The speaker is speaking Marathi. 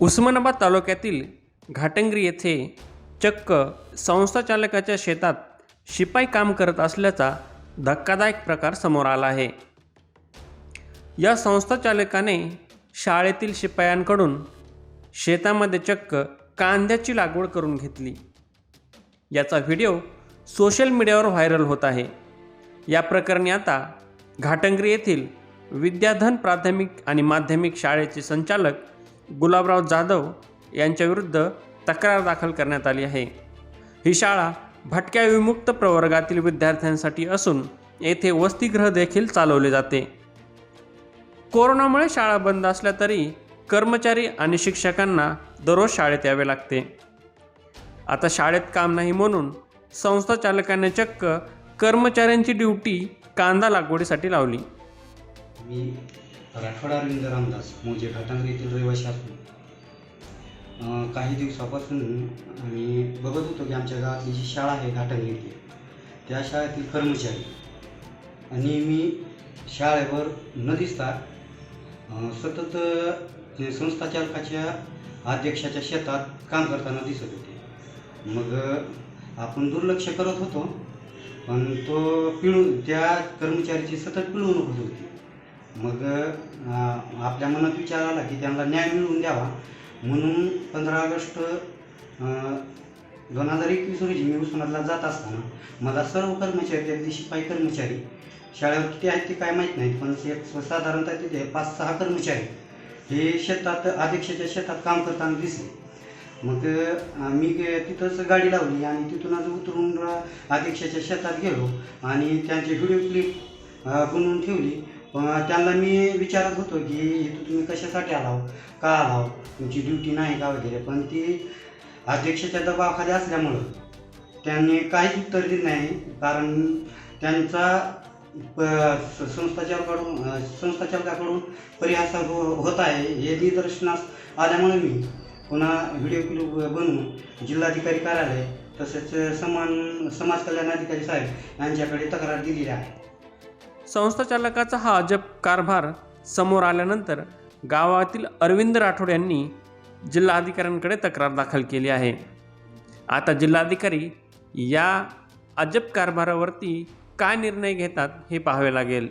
उस्मानाबाद तालुक्यातील घाटंगरी येथे चक्क संस्थाचालकाच्या शेतात शिपाई काम करत असल्याचा धक्कादायक प्रकार समोर आला आहे. या संस्थाचालकाने शाळेतील शिपायांकडून शेतामध्ये चक्क कांद्याची लागवड करून घेतली. याचा व्हिडिओ सोशल मीडियावर व्हायरल होत आहे. या प्रकरणी आता घाटंगरी येथील विद्याधन प्राथमिक आणि माध्यमिक शाळेचे संचालक गुलाबराव जाधव यांच्याविरुद्ध तक्रार दाखल करण्यात आली आहे. ही शाळा भटक्या विमुक्त प्रवर्गातील विद्यार्थ्यांसाठी असून येथे वसतिगृह देखील चालवले जाते. कोरोनामुळे शाळा बंद असल्या तरी कर्मचारी आणि शिक्षकांना दररोज शाळेत यावे लागते. आता शाळेत काम नाही म्हणून संस्था चालकाने चक्क कर्मचाऱ्यांची ड्युटी कांदा लागवडीसाठी लावली. मी राठोड अरविंद रामदास मोजे घाटांगर येथील रहिवासी असून काही दिवसापासून आम्ही बघत होतो की आमच्या गावातली जी शाळा आहे घाटांगरी येथे त्या शाळेतील कर्मचारी नेहमी शाळेवर न दिसता सतत संस्थाचालकाच्या अध्यक्षाच्या शेतात काम करताना दिसत होते. मग आपण दुर्लक्ष करत होतो पण तो पिळून त्या कर्मचाऱ्याची सतत पिळवणूक होत होती. मग आपल्या मनात विचार आला की त्यांना न्याय मिळवून द्यावा. म्हणून पंधरा ऑगस्ट दोन हजार एकवीस रोजी मी उस्मानाला जात असताना मला सर्व कर्मचारी त्या शिपाई कर्मचारी शाळेवर किती आहेत ते काय माहीत नाहीत पण एक साधारणतः तिथे पाच सहा कर्मचारी हे शेतात अध्यक्षाच्या शेतात काम करताना दिसले. मग मी तिथंच गाडी लावली आणि तिथून आज उतरून अध्यक्षाच्या शेतात गेलो आणि त्यांची व्हिडिओ क्लिप बनवून ठेवली. पण त्यांना मी विचारत होतो की इथं तुम्ही कशासाठी आलाव हो? का आलाव हो? तुमची ड्युटी नाही का वगैरे? पण ती अध्यक्षाच्या दबावाखाली असल्यामुळं त्यांनी काहीच उत्तर दिलं नाही. कारण त्यांचा प- स- संस्थाचालकाकडून संस्थाचालकाकडून परिहास हो- होत आहे. हे निदर्शनास आल्यामुळे मी पुन्हा व्हिडिओ क्लिप बनवून जिल्हाधिकारी कार्यालय तसेच समान समाज कल्याण अधिकारी साहेब यांच्याकडे तक्रार दिलेली आहे. संस्थाचालकाचा हा अजब कारभार समोर आल्यानंतर गावातील अरविंद राठोड यांनी जिल्हाधिकाऱ्यांकडे तक्रार दाखल केली आहे. आता जिल्हाधिकारी या अजब कारभारावरती काय निर्णय घेतात हे पाहावे लागेल.